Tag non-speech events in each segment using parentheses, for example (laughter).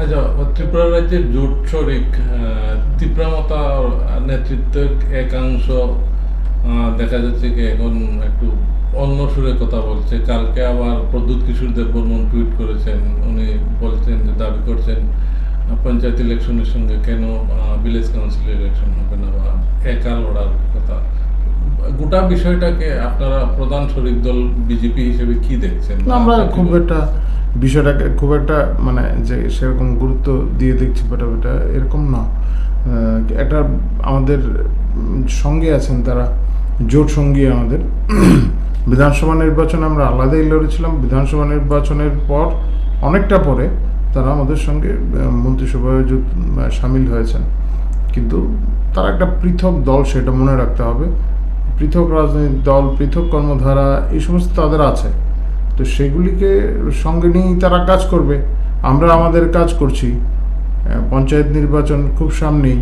আচ্ছা ত্রিপুরা রাজ্যের জোট শরিক তীব্রামতা নেতৃত্বের একাংশ দেখা যাচ্ছে কি এখন একটু অন্য সুরে কথা বলছে। কালকে আবার প্রদ্যুৎ কিশোর দেব বর্মন টুইট করেছেন। উনি বলছেন যে দাবি করছেন পঞ্চায়েত ইলেকশনের সঙ্গে কেন ভিলেজ কাউন্সিল ইলেকশন হবে না বা একা লড়ার কথা। গোটা বিষয়টাকে আপনারা প্রধান শরিক দল বিজেপি হিসেবে কি দেখছেন? আমরা খুব একটা বিষয়টাকে খুব একটা মানে যে সেরকম গুরুত্ব দিয়ে দেখছি বাট এটা এরকম না। একটা আমাদের সঙ্গে আছেন তারা, জোট সঙ্গী আমাদের। (clears throat) বিধানসভা নির্বাচনে আমরা আলাদাই লড়েছিলাম। বিধানসভা নির্বাচনের পর অনেকটা পরে তারা আমাদের সঙ্গে মন্ত্রিসভায় সামিল হয়েছেন। কিন্তু তারা একটা পৃথক দল সেটা মনে রাখতে হবে। পৃথক রাজনৈতিক দল, পৃথক কর্মধারা, এই সমস্ত তাদের আছে। তো সেগুলিকে সঙ্গে নিয়েই তারা কাজ করবে। আমরা আমাদের কাজ করছি। পঞ্চায়েত নির্বাচন খুব সামনেই।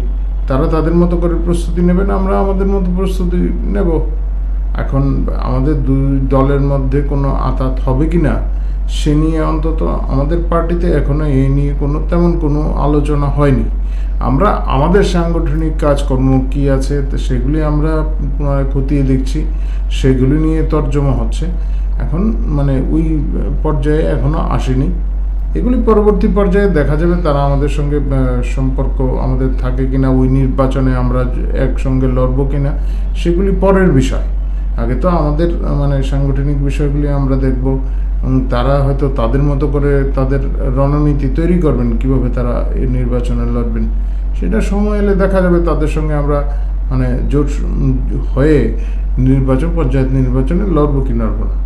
তারা তাদের মতো করে প্রস্তুতি নেবেন আমরা আমাদের মতো প্রস্তুতি নেব। এখন আমাদের দুই দলের মধ্যে কোনো আতাত হবে কি না, সে নিয়ে অন্তত আমাদের পার্টিতে এখনও এই নিয়ে কোনো তেমন কোনো আলোচনা হয়নি। আমরা আমাদের সাংগঠনিক কাজকর্ম কি আছে সেগুলি আমরা খতিয়ে দেখছি। সেগুলি নিয়ে তর্জমা হচ্ছে। এখন মানে ওই পর্যায়ে এখনও আসেনি। এগুলি পরবর্তী পর্যায়ে দেখা যাবে, তারা আমাদের সঙ্গে সম্পর্ক আমাদের থাকে কিনা, ওই নির্বাচনে আমরা একসঙ্গে লড়বো কিনা, সেগুলি পরের বিষয়। আগে তো আমাদের মানে সাংগঠনিক বিষয়গুলি আমরা দেখব তারা হয়তো তাদের মতো করে তাদের রণনীতি তৈরি করবেন, কীভাবে তারা এই নির্বাচনে লড়বেন। সেটা সময় এলে দেখা যাবে তাদের সঙ্গে আমরা মানে জোট হয়ে নির্বাচন, পঞ্চায়েত নির্বাচনে লড়বো কি লড়বো না।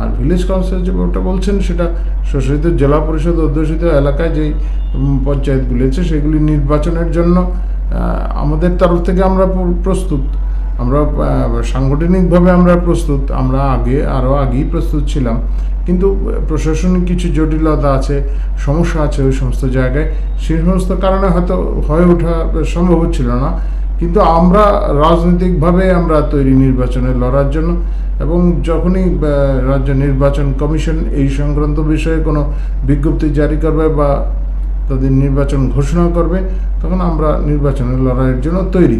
আর ভিলেজ কাউন্সিল যে ওটা বলছেন, সেটা শাসিত জেলা পরিষদ অধ্যুষিত এলাকায় যেই পঞ্চায়েতগুলি আছে, সেগুলি নির্বাচনের জন্য আমাদের তরফ থেকে আমরা প্রস্তুত। আমরা সাংগঠনিকভাবে আমরা প্রস্তুত, আমরা আগে আরও আগেই প্রস্তুত ছিলাম। কিন্তু প্রশাসনিক কিছু জটিলতা আছে, সমস্যা আছে ওই সমস্ত জায়গায়। সেই সমস্ত কারণে হয়তো হয়ে ওঠা সম্ভব হচ্ছিল না। কিন্তু আমরা রাজনৈতিকভাবে আমরা তৈরি নির্বাচনে লড়ার জন্য এবং যখনই রাজ্য নির্বাচন কমিশন এই সংক্রান্ত বিষয়ে কোনো বিজ্ঞপ্তি জারি করবে বা তাদের নির্বাচন ঘোষণা করবে, তখন আমরা নির্বাচনের লড়াইয়ের জন্য তৈরি।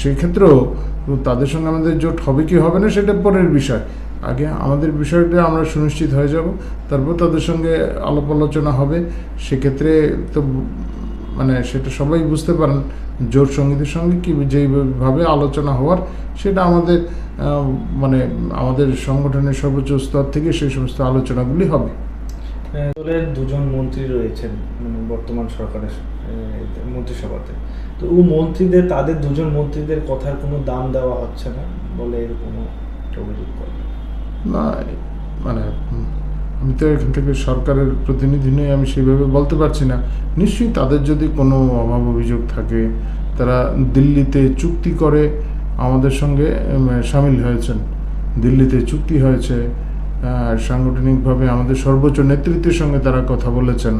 সেই ক্ষেত্রেও তাদের সঙ্গে আমাদের জোট হবে কি হবে না সেটা পরের বিষয়। আগে আমাদের বিষয়টা আমরা সুনিশ্চিত হয়ে যাব, তারপর তাদের সঙ্গে আলাপ আলোচনা হবে। সেক্ষেত্রে তো মানে সেটা সবাই বুঝতে পারেন, জোট সঙ্গীদের সঙ্গে কি যেইভাবে আলোচনা হওয়ার, সেটা আমাদের মানে আমাদের সংগঠনের সর্বোচ্চ স্তর থেকে সেই সমস্ত আলোচনাগুলি হবে। দলের দুজন মন্ত্রী রয়েছেন মানে বর্তমান সরকারের মন্ত্রিসভাতে। তো ও মন্ত্রীদের, তাদের দুজন মন্ত্রীদের কথার কোনো দাম দেওয়া হচ্ছে না বলে এরকম একটা অভিযোগ করে না মানে আমি তো এখান থেকে সরকারের প্রতিনিধি নই, আমি সেইভাবে বলতে পারছি না। নিশ্চয়ই তাদের যদি কোনো অভাব অভিযোগ থাকে, তারা দিল্লিতে চুক্তি করে আমাদের সঙ্গে সামিল হয়েছেন। দিল্লিতে চুক্তি হয়েছে সাংগঠনিকভাবে আমাদের সর্বোচ্চ নেতৃত্বের সঙ্গে তারা কথা বলেছেন।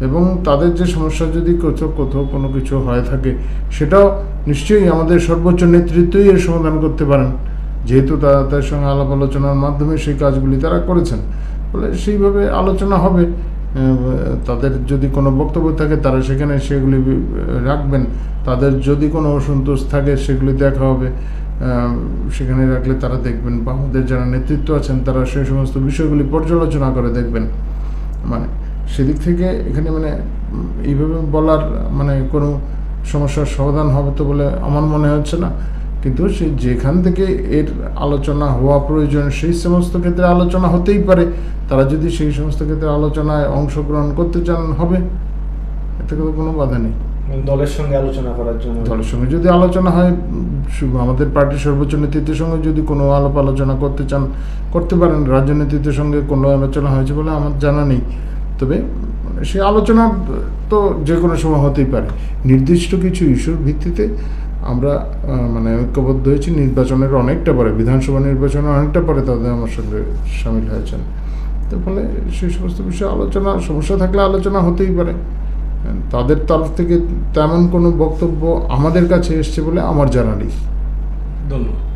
এবং তাদের যে সমস্যা যদি কোথাও কোথাও কোনো কিছু হয়ে থাকে, সেটাও নিশ্চয়ই আমাদের সর্বোচ্চ নেতৃত্বই এর সমাধান করতে পারেন। যেহেতু তারা তাদের সঙ্গে আলাপ আলোচনার মাধ্যমে সেই কাজগুলি তারা করেছেন। ফলে সেইভাবে আলোচনা হবে। তাদের যদি কোনো বক্তব্য থাকে, তারা সেখানে সেগুলি রাখবেন। তাদের যদি কোনো অসন্তোষ থাকে, সেগুলি দেখা হবে। সেখানে রাখলে তারা দেখবেন বা আমাদের যারা নেতৃত্ব আছেন, তারা সেই সমস্ত বিষয়গুলি পর্যালোচনা করে দেখবেন। মানে সেদিক থেকে এখানে মানে এইভাবে বলার মানে কোনো সমস্যার সমাধান হবে তো বলে আমার মনে হচ্ছে না। কিন্তু সে যেখান থেকে এর আলোচনা হওয়া প্রয়োজন, সেই সমস্ত ক্ষেত্রে আলোচনা হতেই পারে। তারা যদি সেই সমস্ত ক্ষেত্রে আলোচনায় অংশগ্রহণ করতে চান হবে। এতে কোনো বাধা নেই। মানে দলের সঙ্গে আলোচনা করার জন্য। দলের সঙ্গে যদি আলোচনা হয় শুভ- আমাদের পার্টির সর্বোচ্চ নেতৃত্বের সঙ্গে যদি কোনো আলাপ আলোচনা করতে চান করতে পারেন। রাজ্য নেতৃত্বের সঙ্গে কোনো আলোচনা হয়েছে বলে আমার জানা নেই। তবে সেই আলোচনা তো যে কোনো সময় হতেই পারে। নির্দিষ্ট কিছু ইস্যুর ভিত্তিতে আমরা মানে ঐক্যবদ্ধ হয়েছি। নির্বাচনের অনেকটা পরে বিধানসভা নির্বাচনের অনেকটা পরে তাদের আমার সঙ্গে সামিল হয়েছেন। তো ফলে সেই সমস্ত বিষয়ে আলোচনা, সমস্যা থাকলে আলোচনা হতেই পারে। তাদের তরফ থেকে তেমন কোনো বক্তব্য আমাদের কাছে এসছে বলে আমার জানা নেই ধন্যবাদ।